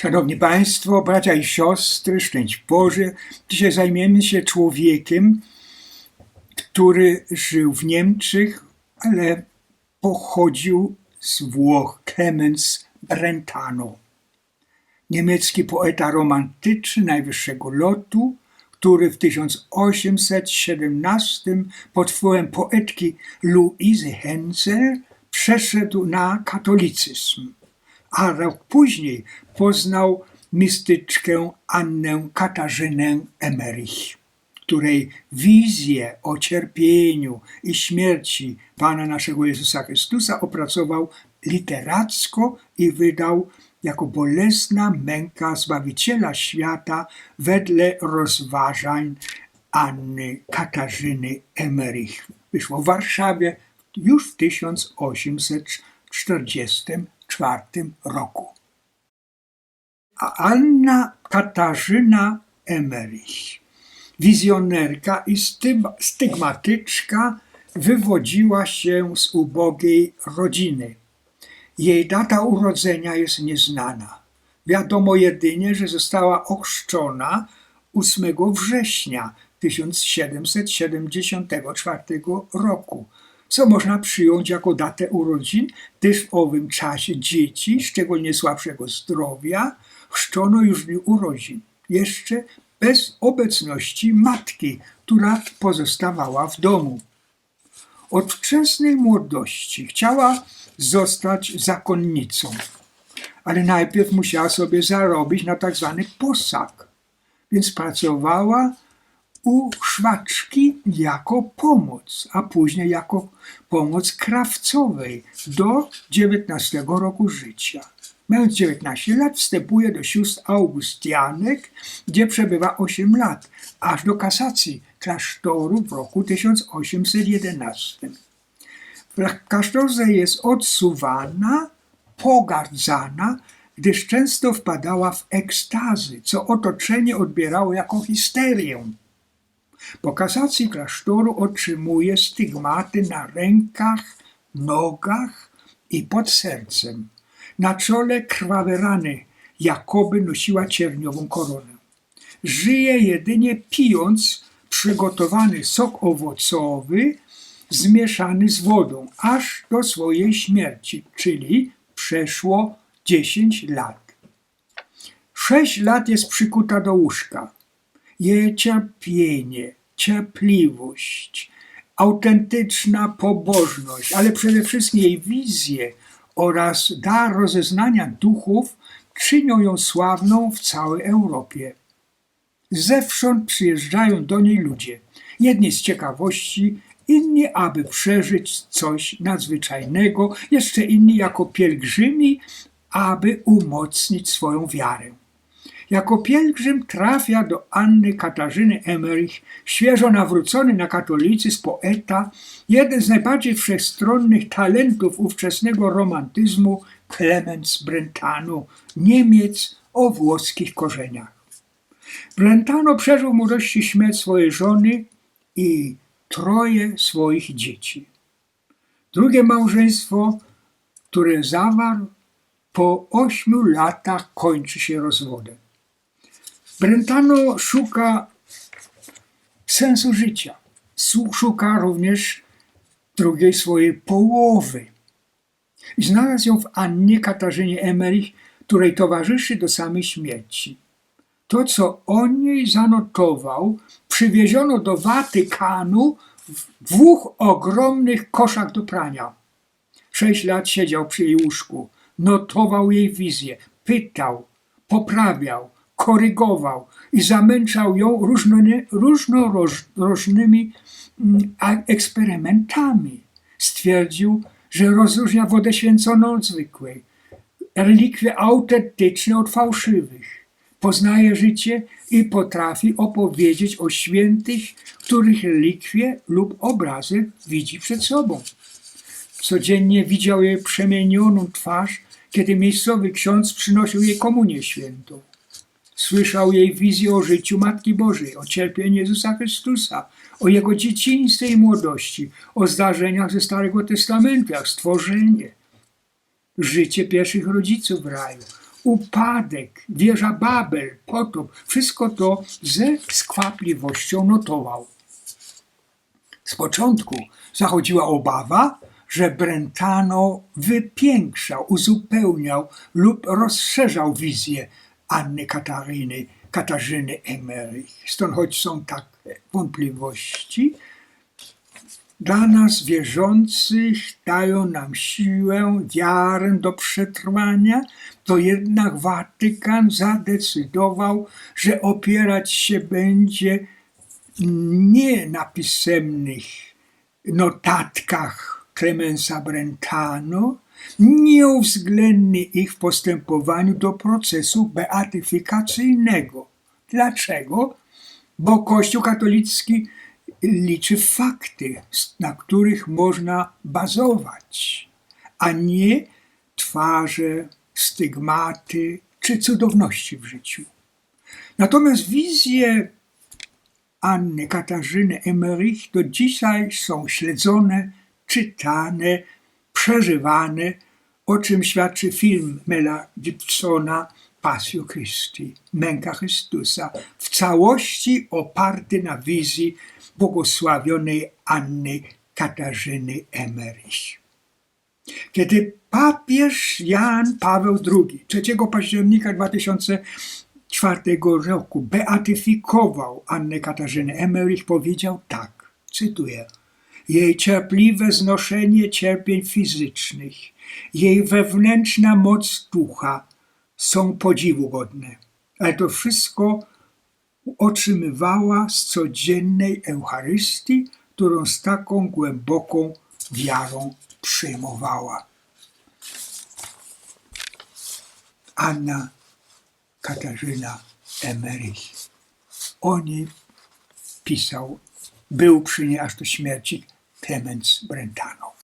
Szanowni Państwo, bracia i siostry, szczęść Boże. Dzisiaj zajmiemy się człowiekiem, który żył w Niemczech, ale pochodził z Włoch, Clemens Brentano. Niemiecki poeta romantyczny najwyższego lotu, który w 1817 pod wpływem poetki Louise Hensel przeszedł na katolicyzm a rok później poznał mistyczkę Annę Katarzynę Emerich, której wizję o cierpieniu i śmierci Pana naszego Jezusa Chrystusa opracował literacko i wydał jako bolesna męka Zbawiciela świata wedle rozważań Anny Katarzyny Emerich. Wyszło w Warszawie już w 1844 roku. A Anna Katarzyna Emerich, wizjonerka i styg- stygmatyczka, wywodziła się z ubogiej rodziny. Jej data urodzenia jest nieznana. Wiadomo jedynie, że została ochrzczona 8 września 1774 roku, co można przyjąć jako datę urodzin, gdyż w owym czasie dzieci, szczególnie słabszego zdrowia, chrzczono już w dniu urodzin, jeszcze bez obecności matki, która pozostawała w domu. Od wczesnej młodości chciała zostać zakonnicą, ale najpierw musiała sobie zarobić na tak zwany posag, więc pracowała u szwaczki jako pomoc, a później jako pomoc krawcowej do 19 roku życia. Mając 19 lat wstępuje do sióstr Augustianek, gdzie przebywa 8 lat, aż do kasacji klasztoru w roku 1811. W klasztorze jest odsuwana, pogardzana, gdyż często wpadała w ekstazy, co otoczenie odbierało jako histerię. Po kasacji klasztoru otrzymuje stygmaty na rękach, nogach i pod sercem. Na czole krwawe rany, jakoby nosiła cierniową koronę. Żyje jedynie pijąc przygotowany sok owocowy zmieszany z wodą, aż do swojej śmierci, czyli przeszło 10 lat. Sześć lat jest przykuta do łóżka jej cierpienie, cierpliwość, autentyczna pobożność, ale przede wszystkim jej wizje oraz dar rozeznania duchów czynią ją sławną w całej Europie. Zewsząd przyjeżdżają do niej ludzie, jedni z ciekawości, inni aby przeżyć coś nadzwyczajnego, jeszcze inni jako pielgrzymi, aby umocnić swoją wiarę. Jako pielgrzym trafia do Anny Katarzyny Emerich, świeżo nawrócony na katolicyzm poeta, jeden z najbardziej wszechstronnych talentów ówczesnego romantyzmu, Clemens Brentano, Niemiec o włoskich korzeniach. Brentano przeżył młodości śmierć swojej żony i troje swoich dzieci. Drugie małżeństwo, które zawarł, po ośmiu latach kończy się rozwodem. Brentano szuka sensu życia. Szuka również drugiej swojej połowy. Znalazł ją w Annie Katarzynie Emerich, której towarzyszy do samej śmierci. To, co o niej zanotował, przywieziono do Watykanu w dwóch ogromnych koszach do prania. Sześć lat siedział przy jej łóżku, notował jej wizję, pytał, poprawiał, korygował i zamęczał ją różnymi, różnorodnymi mm, eksperymentami. Stwierdził, że rozróżnia wodę święconą od zwykłej, relikwie autentyczne od fałszywych. Poznaje życie i potrafi opowiedzieć o świętych, których relikwie lub obrazy widzi przed sobą. Codziennie widział jej przemienioną twarz, kiedy miejscowy ksiądz przynosił jej komunię świętą. Słyszał jej wizję o życiu Matki Bożej, o cierpieniu Jezusa Chrystusa, o jego dzieciństwie i młodości, o zdarzeniach ze Starego Testamentu, jak stworzenie, życie pierwszych rodziców w raju, upadek, wieża Babel, potop, wszystko to ze skwapliwością notował. Z początku zachodziła obawa, że Brentano wypiększał, uzupełniał lub rozszerzał wizję Anny Kataryny, Katarzyny Emerich. Stąd choć są takie wątpliwości, dla nas wierzących dają nam siłę, wiarę do przetrwania, to jednak Watykan zadecydował, że opierać się będzie nie na pisemnych notatkach Clemensa Brentano, nie uwzględni ich w postępowaniu do procesu beatyfikacyjnego. Dlaczego? Bo Kościół katolicki liczy fakty, na których można bazować, a nie twarze, stygmaty czy cudowności w życiu. Natomiast wizje Anny Katarzyny Emerich do dzisiaj są śledzone, czytane, przeżywane, o czym świadczy film Mela Gibsona Passio Christi, Męka Chrystusa, w całości oparty na wizji błogosławionej Anny Katarzyny Emerich. Kiedy papież Jan Paweł II 3 października 2004 roku beatyfikował Annę Katarzynę Emerich, powiedział tak, cytuję, jej cierpliwe znoszenie cierpień fizycznych, jej wewnętrzna moc ducha są podziwu godne. Ale to wszystko otrzymywała z codziennej Eucharystii, którą z taką głęboką wiarą przyjmowała. Anna Katarzyna Emerich. O niej pisał, był przy niej aż do śmierci Clemens Brentano.